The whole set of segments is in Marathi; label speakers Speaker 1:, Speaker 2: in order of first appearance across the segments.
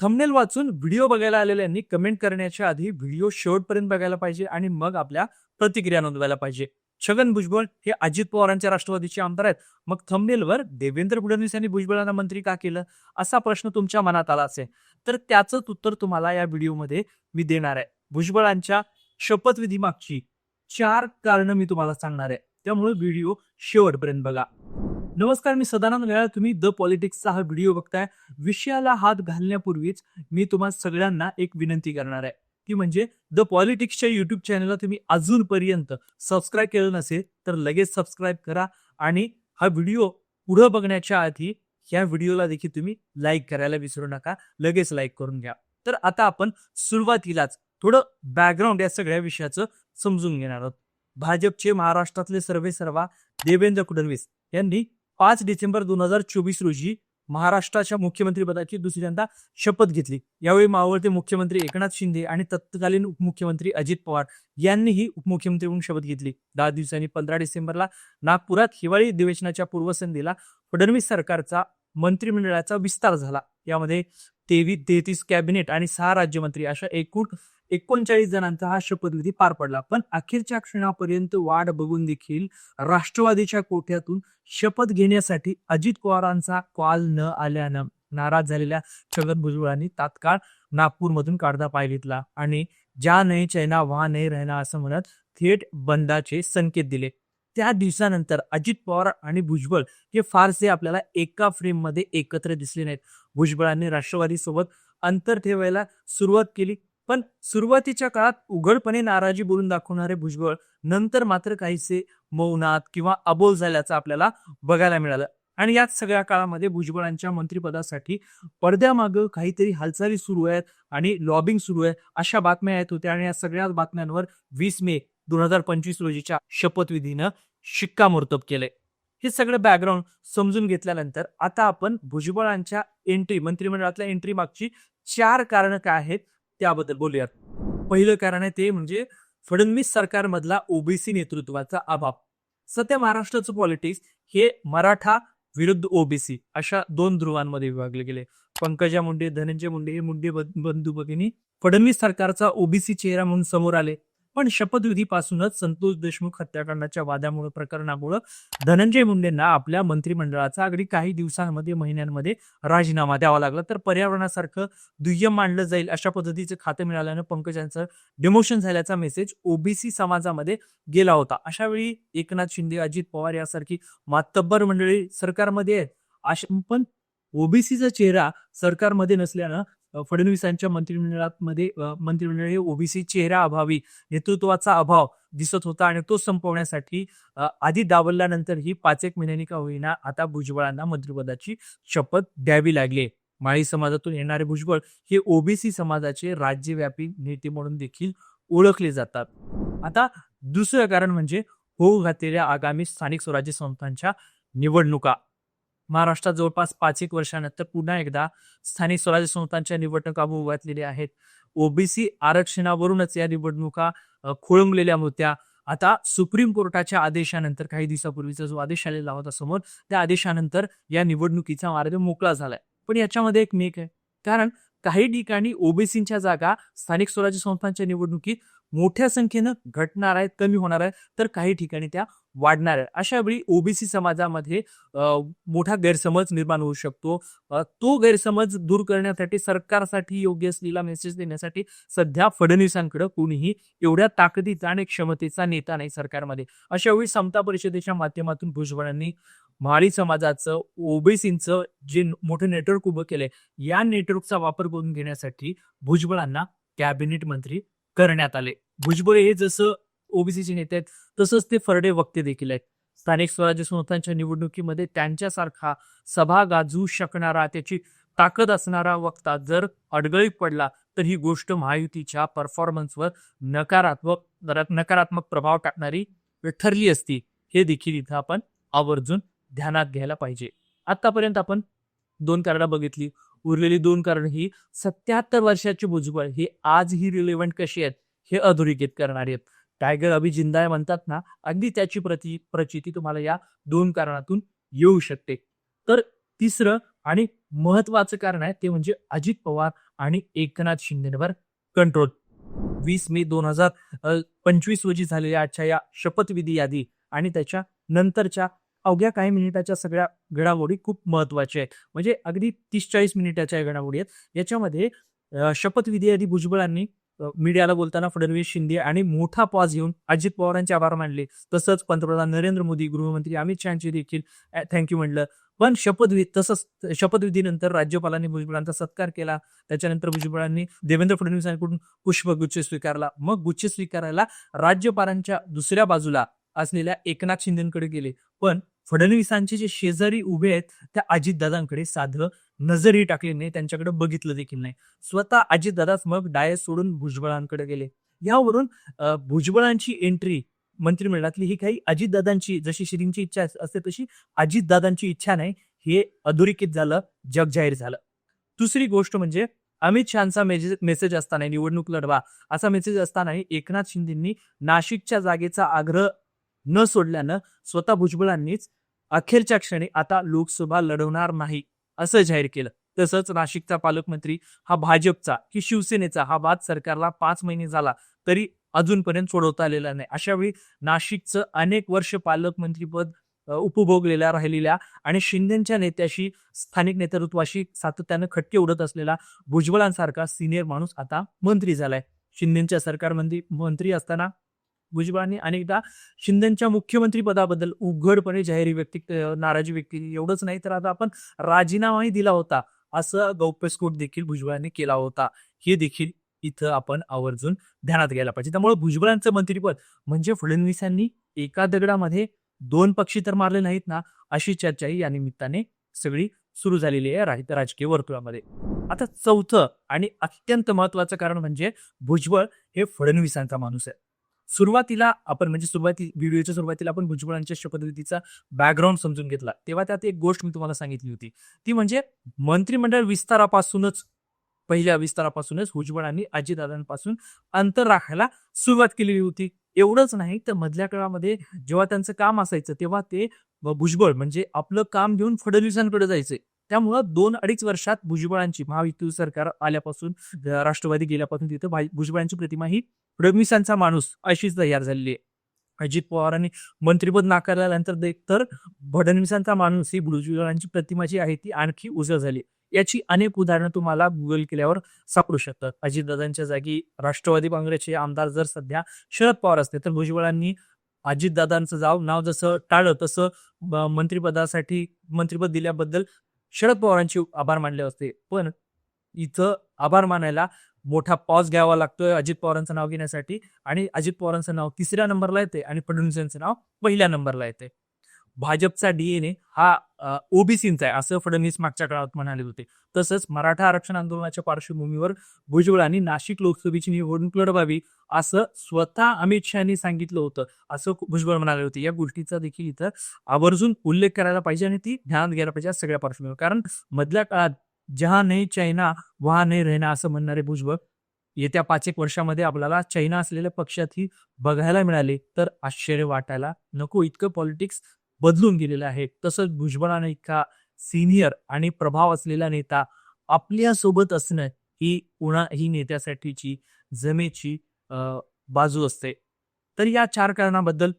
Speaker 1: थंबनेल वाचून व्हिडिओ बघायला आलेल्यांनी कमेंट करण्याच्या आधी व्हिडिओ शेवटपर्यंत बघायला पाहिजे आणि मग आपल्या प्रतिक्रिया नोंदवायला पाहिजे. छगन भुजबळ हे अजित पवारांच्या राष्ट्रवादीचे आमदार आहेत. मग थंबनेलवर देवेंद्र फडणवीस यांनी भुजबळांना मंत्री का केलं? असा प्रश्न तुमच्या मनात आला असेल तर त्याचंच उत्तर तुम्हाला या व्हिडिओमध्ये मी देणार आहे. भुजबळांच्या शपथविधी मागची चार कारणं मी तुम्हाला सांगणार आहे. त्यामुळे व्हिडिओ शेवटपर्यंत बघा. नमस्कार मी सदानंद वेळा तुम्ही द पॉलिटिक्सचा हा व्हिडिओ बघताय. विषयाला हात घालण्यापूर्वीच मी तुम्हा सगळ्यांना एक विनंती करणार आहे ती म्हणजे द पॉलिटिक्सच्या युट्यूब चॅनलला तुम्ही अजूनपर्यंत सबस्क्राईब केलं नसेल तर लगेच सबस्क्राईब करा आणि हा व्हिडिओ पुढं बघण्याच्या आधी या व्हिडिओला देखील तुम्ही लाईक करायला विसरू नका लगेच लाईक करून घ्या. तर आता आपण सुरुवातीलाच थोडं बॅकग्राऊंड या सगळ्या विषयाचं समजून घेणार आहोत. भाजपचे महाराष्ट्रातले सर्वे सर्वा देवेंद्र फडणवीस यांनी पाच डिसेंबर दोन हजार चोवीस रोजी महाराष्ट्राच्या मुख्यमंत्रीपदाची दुसऱ्यांदा शपथ घेतली. यावेळी मावळते मुख्यमंत्री एकनाथ शिंदे आणि तत्कालीन उपमुख्यमंत्री अजित पवार यांनीही उपमुख्यमंत्री म्हणून शपथ घेतली. दहा दिवसांनी पंधरा डिसेंबरला नागपुरात हिवाळी अधिवेशनाच्या पूर्वसंध्येला फडणवीस सरकारचा मंत्रिमंडळाचा विस्तार झाला. यामध्ये तेवीस तेहतीस कॅबिनेट आणि सहा राज्यमंत्री अशा एकूण एकोणचाळीस जणांचा हा शपथविधी पार पडला. पण अखेरच्या क्षणापर्यंत वाट बघून देखील राष्ट्रवादीच्या कोठ्यातून शपथ घेण्यासाठी अजित पवारांचा कॉल न आल्यानं नाराज झालेल्या छगन भुजबळांनी तात्काळ नागपूरमधून काढता पाय घेतला आणि ज्या नाही चैना वहा नाही रहना असं म्हणत थेट बंदाचे संकेत दिले. त्या दिवसानंतर अजित पवार आणि भुजबळ हे फारसे आपल्याला एका फ्रेममध्ये एकत्र दिसले नाहीत. भुजबळांनी राष्ट्रवादी सोबत अंतर ठेवायला सुरुवात केली. पण सुरुवातीच्या काळात उघडपणे नाराजी बोलून दाखवणारे भुजबळ नंतर मात्र काहीसे मौनात किंवा अबोल झाल्याचं आपल्याला बघायला मिळालं. आणि याच सगळ्या काळामध्ये भुजबळांच्या मंत्रिपदासाठी पडद्यामागं काहीतरी हालचाली सुरू आहेत आणि लॉबिंग सुरू आहे अशा बातम्या येत होत्या आणि या सगळ्या बातम्यांवर वीस मे दोन हजार पंचवीस रोजीच्या शपथविधीनं शिक्कामोर्तब केले हे सगळं बॅकग्राऊंड समजून घेतल्यानंतर आता आपण भुजबळांच्या एंट्री मंत्रिमंडळातल्या एंट्री मागची चार कारणं काय आहेत त्याबद्दल बोलूयात. पहिलं कारण आहे ते म्हणजे फडणवीस सरकारमधला ओबीसी नेतृत्वाचा अभाव. सध्या महाराष्ट्राचं पॉलिटिक्स हे मराठा विरुद्ध ओबीसी अशा दोन ध्रुवांमध्ये विभागले गेले. पंकजा मुंडे धनंजय मुंडे हे मुंडे बंधू भगिनी फडणवीस सरकारचा ओबीसी चेहरा म्हणून समोर आले. पण शपथविधीपासूनच संतोष देशमुख हत्याकांडाच्या वादामुळे प्रकरणामुळे धनंजय मुंडेंना आपल्या मंत्रिमंडळाचा अगदी काही दिवसांमध्ये महिन्यांमध्ये राजीनामा द्यावा लागला. तर पर्यावरणासारखं दुय्यम मांडलं जाईल अशा पद्धतीचं खातं मिळाल्यानं पंकजांचं डिमोशन झाल्याचा मेसेज ओबीसी समाजामध्ये गेला होता. अशा वेळी एकनाथ शिंदे अजित पवार यासारखी मातब्बर मंडळी सरकारमध्ये आहेत. पण ओबीसीचा चेहरा सरकारमध्ये नसल्यानं फडणवीसांच्या मंत्रिमंडळात मध्ये मंत्रिमंडळ हे ओबीसी चेहरा अभावी नेतृत्वाचा अभाव दिसत होता आणि तो संपवण्यासाठी आधी डावलल्यानंतर ही पाच एक महिन्यांनी का होईना आता भुजबळांना मंत्रिपदाची शपथ द्यावी लागली. माळी समाजातून येणारे भुजबळ हे ओबीसी समाजाचे राज्यव्यापी नेते म्हणून देखील ओळखले जातात. आता दुसरं कारण म्हणजे होऊ घातलेल्या आगामी स्थानिक स्वराज्य संस्थांच्या निवडणुका. महाराष्ट्रात जवळपास पाच एक वर्षानंतर पुन्हा एकदा स्थानिक स्वराज्य संस्थांच्या निवडणुका होऊ आहेत. ओबीसी आरक्षणावरूनच या निवडणुका खोळंबलेल्या होत्या. आता सुप्रीम कोर्टाच्या आदेशानंतर काही दिवसापूर्वीचा जो आदेश आलेला होता समोर त्या आदेशानंतर या निवडणुकीचा मार्ग मोकळा झालाय. पण याच्यामध्ये एक मेक आहे. कारण काही ठिकाणी ओबीसीच्या जागा स्थानिक स्वराज्य संस्थांच्या निवडणुकीत मोठ्या संख्येनं घटणार आहेत कमी होणार आहेत. तर काही ठिकाणी त्या वाढणार आहे. अशा वेळी ओबीसी समाजामध्ये मोठा गैरसमज निर्माण होऊ शकतो. तो गैरसमज दूर करण्यासाठी सरकारसाठी योग्य असलेला मेसेज देण्यासाठी सध्या फडणवीसांकडे कोणीही एवढ्या ताकदीचा आणि क्षमतेचा नेता नाही सरकारमध्ये. अशा वेळी समता परिषदेच्या माध्यमातून भुजबळांनी माळी समाजाचं ओबीसीचं जे मोठं नेटवर्क उभं केलंय या नेटवर्कचा वापर करून घेण्यासाठी भुजबळांना कॅबिनेट मंत्री करण्यात आले. भुजबळ हे जसं ओबीसीचे नेते आहेत. तसंच ते फरडे वक्ते देखील आहेत. स्थानिक स्वराज्य संस्थांच्या निवडणुकीमध्ये त्यांच्यासारखा सभा गाजू शकणारा त्याची ताकद असणारा वक्ता जर अडगळीत पडला तर ही गोष्ट महायुतीच्या परफॉर्मन्सवर नकारात्मक नकारात्मक प्रभाव टाकणारी ठरली असती. हे देखील इथं आपण आवर्जून ध्यानात घ्यायला पाहिजे. आतापर्यंत आपण दोन कारणं बघितली. उरलेली दोन कारण ही सत्याहत्तर वर्षाची भुजबळ ही आज ही रिलेव्हंट कशी आहेत हे अधोरेखित करणारी आहेत. टायगर अभि जिंदाय म्हणतात ना अगदी त्याची प्रति प्रचिती तुम्हाला या दोन कारणातून येऊ शकते. तर तिसरं आणि महत्वाचं कारण आहे ते म्हणजे अजित पवार आणि एकनाथ शिंदेवर कंट्रोल वीस मे दोन हजार पंचवीस रोजी झालेल्या आजच्या या शपथविधी यादी आणि त्याच्या नंतरच्या अवघ्या काही मिनिटाच्या सगळ्या घडामोडी खूप महत्त्वाच्या आहेत. म्हणजे अगदी तीस चाळीस मिनिटाच्या घडामोडी आहेत. याच्यामध्ये शपथविधी यादी भुजबळांनी मीडियाला बोलताना फडणवीस शिंदे आणि मोठा पॉज घेऊन अजित पवारांचे आभार मानले. तसंच पंतप्रधान नरेंद्र मोदी गृहमंत्री अमित शहाचे देखील थँक्यू म्हणलं पण शपथविधी तसंच शपथविधीनंतर राज्यपालांनी भुजबळांचा सत्कार केला. त्याच्यानंतर भुजबळांनी देवेंद्र फडणवीसांकडून पुष्पगुच्छ स्वीकारला. मग गुच्छ स्वीकारायला राज्यपालांच्या दुसऱ्या बाजूला असलेल्या एकनाथ शिंदेकडे गेले. पण फडणवीसांचे जे शेजारी उभे आहेत त्या अजितदादांकडे साधं नजरही टाकली नाही त्यांच्याकडे बघितलं देखील नाही. स्वतः अजितदादाच मग डाय सोडून भुजबळांकडे गेले. यावरून भुजबळांची एंट्री मंत्रिमंडळातली ही काही अजितदादांची जशी श्रींची इच्छा असते तशी अजितदादांची इच्छा नाही. हे अधोरेखित झालं जग जाहीर झालं. दुसरी गोष्ट म्हणजे अमित शहाचा मेसेज मेसेज असताना निवडणूक लढवा असा मेसेज असतानाही एकनाथ शिंदेंनी नाशिकच्या जागेचा आग्रह न सोडल्यानं स्वतः भुजबळांनीच अखेरच्या क्षणी आता लोकसभा लढवणार नाही. असं जाहीर केलं. तसंच नाशिकचा पालकमंत्री हा भाजपचा की शिवसेनेचा हा वाद सरकारला पाच महिने झाला तरी अजूनपर्यंत सोडवता आलेला नाही. अशा वेळी नाशिकचं अनेक वर्ष पालकमंत्रीपद उपभोगलेल्या राहिलेल्या आणि शिंदेच्या नेत्याशी स्थानिक नेतृत्वाशी सातत्यानं खटके उडत असलेला भुजबळांसारखा सिनियर माणूस आता मंत्री झालाय. शिंदेच्या सरकारमध्ये मंत्री असताना भुजबळांनी अनेकदा शिंदेच्या मुख्यमंत्री पदाबद्दल उघडपणे जाहीर व्यक्ती नाराजी व्यक्त केली. एवढंच नाही तर आता आपण राजीनामाही दिला होता. असं गौप्यस्फोट देखील भुजबळांनी केला होता. हे देखील इथं आपण आवर्जून ध्यानात घ्यायला पाहिजे. त्यामुळे भुजबळांचं मंत्रीपद म्हणजे फडणवीसांनी एका दगडामध्ये दोन पक्षी तर मारले नाहीत ना अशी चर्चाही या निमित्ताने सगळी सुरू झालेली आहे राजकीय वर्तुळामध्ये. आता चौथं आणि अत्यंत महत्वाचं कारण म्हणजे भुजबळ हे फडणवीसांचा माणूस आहे. सुरुवातीला आपण म्हणजे सुरुवाती व्हिडिओच्या सुरुवातीला आपण भुजबळांच्या शपथविधीचा बॅकग्राऊंड समजून घेतला. तेव्हा त्यात एक गोष्ट मी तुम्हाला सांगितली होती. ती म्हणजे मंत्रिमंडळ विस्तारापासूनच पहिल्या विस्तारापासूनच भुजबळांनी अजितदादांपासून अंतर राखायला सुरुवात केलेली होती. एवढंच नाही तर मधल्या काळामध्ये जेव्हा त्यांचं काम असायचं तेव्हा ते भुजबळ म्हणजे आपलं काम घेऊन फडणवीसांकडे जायचे. त्यामुळं दोन अडीच वर्षात भुजबळांची महायुती सरकार आल्यापासून राष्ट्रवादी गेल्यापासून तिथं भुजबळांची प्रतिमा ही फडणवीसांचा माणूस अशीच तयार झालेली आहे. अजित पवारांनी मंत्रिपद नाकारल्यानंतर देख तर फडणवीसांचा माणूस ही भुजबळांची प्रतिमा जी आहे ती आणखी उजळ झाली. याची अनेक उदाहरणं तुम्हाला गुगल केल्यावर सापडू शकतात. अजितदादांच्या जागी राष्ट्रवादी काँग्रेसचे आमदार जर सध्या शरद पवार असते तर भुजबळांनी अजितदादांचं जाव नाव जसं टाळलं तसं मंत्रिपदासाठी मंत्रिपद दिल्याबद्दल शरद पवारांचे आभार मानले असते. पण इथं आभार मानायला मोठा पॉज घ्यावा लागतोय अजित पवारांचं नाव घेण्यासाठी. आणि अजित पवारांचं नाव तिसऱ्या नंबरला येते आणि फडणवीसांचं नाव पहिल्या नंबरला येते भाजपचा डीएनए हा ओबीसींचा आहे. असं फडणवीस मागच्या काळात म्हणाले होते. तसंच मराठा आरक्षण आंदोलनाच्या पार्श्वभूमीवर भुजबळांनी नाशिक लोकसभेची निवडणूक लढवावी असं स्वतः अमित शहानी सांगितलं होतं. असं भुजबळ म्हणाले होते. या गोष्टीचा देखील इथं आवर्जून उल्लेख करायला पाहिजे आणि ती ध्यानात घ्यायला पाहिजे सगळ्या पार्श्वभूमीवर. कारण मधल्या काळात जहा नाही चायना वहा नाही रहना असं म्हणणारे भुजबळ येत्या पाच एक वर्षामध्ये आपल्याला चायना असलेल्या पक्षातही बघायला मिळाले. तर आश्चर्य वाटायला नको. इतकं पॉलिटिक्स बदलून गेलेलं आहे. तसंच भुजबळाने इतका सिनियर आणि प्रभाव असलेला नेता आपल्यासोबत असणं ही उणा ही नेत्यासाठीची जमेची बाजू असते. तर या चार कारणाबद्दल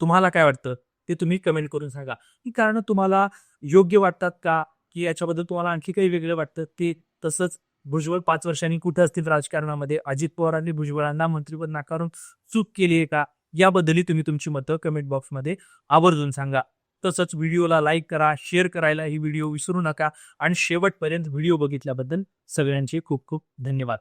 Speaker 1: तुम्हाला काय वाटतं? ते तुम्ही कमेंट करून सांगा. ही कारणं तुम्हाला योग्य वाटतात का? की याच्याबद्दल तुम्हाला आणखी काही वेगळं वाटतं? ते तसंच भुजबळ पाच वर्षांनी कुठे असतील राजकारणामध्ये? अजित पवारांनी भुजबळांना मंत्रिपद नाकारून चूक केली आहे का? याबद्दलही तुम्ही तुमची मतं कमेंट बॉक्समध्ये आवर्जून सांगा. तसंच व्हिडिओला लाईक करा शेअर करायला ही व्हिडिओ विसरू नका. आणि शेवटपर्यंत व्हिडिओ बघितल्याबद्दल सगळ्यांचे खूप खूप धन्यवाद.